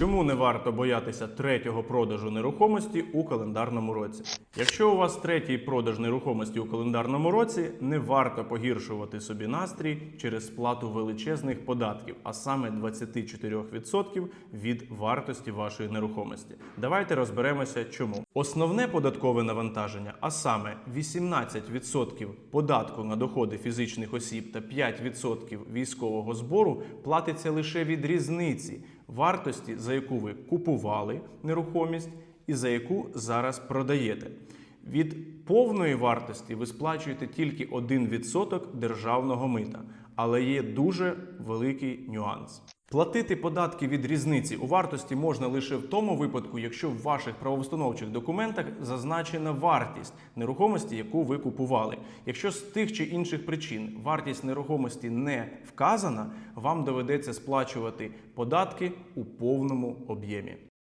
Чому не варто боятися третього продажу нерухомості у календарному році? Якщо у вас третій продаж нерухомості у календарному році, не варто погіршувати собі настрій через сплату величезних податків, а саме 24% від вартості вашої нерухомості. Давайте розберемося, чому. Основне податкове навантаження, а саме 18% податку на доходи фізичних осіб та 5% військового збору платиться лише від різниці вартості, за яку ви купували нерухомість і за яку зараз продаєте. Від повної вартості ви сплачуєте тільки 1% державного мита, але є дуже великий нюанс. Платити податки від різниці у вартості можна лише в тому випадку, якщо в ваших правовстановчих документах зазначена вартість нерухомості, яку ви купували. Якщо з тих чи інших причин вартість нерухомості не вказана, вам доведеться сплачувати податки у повному об'ємі.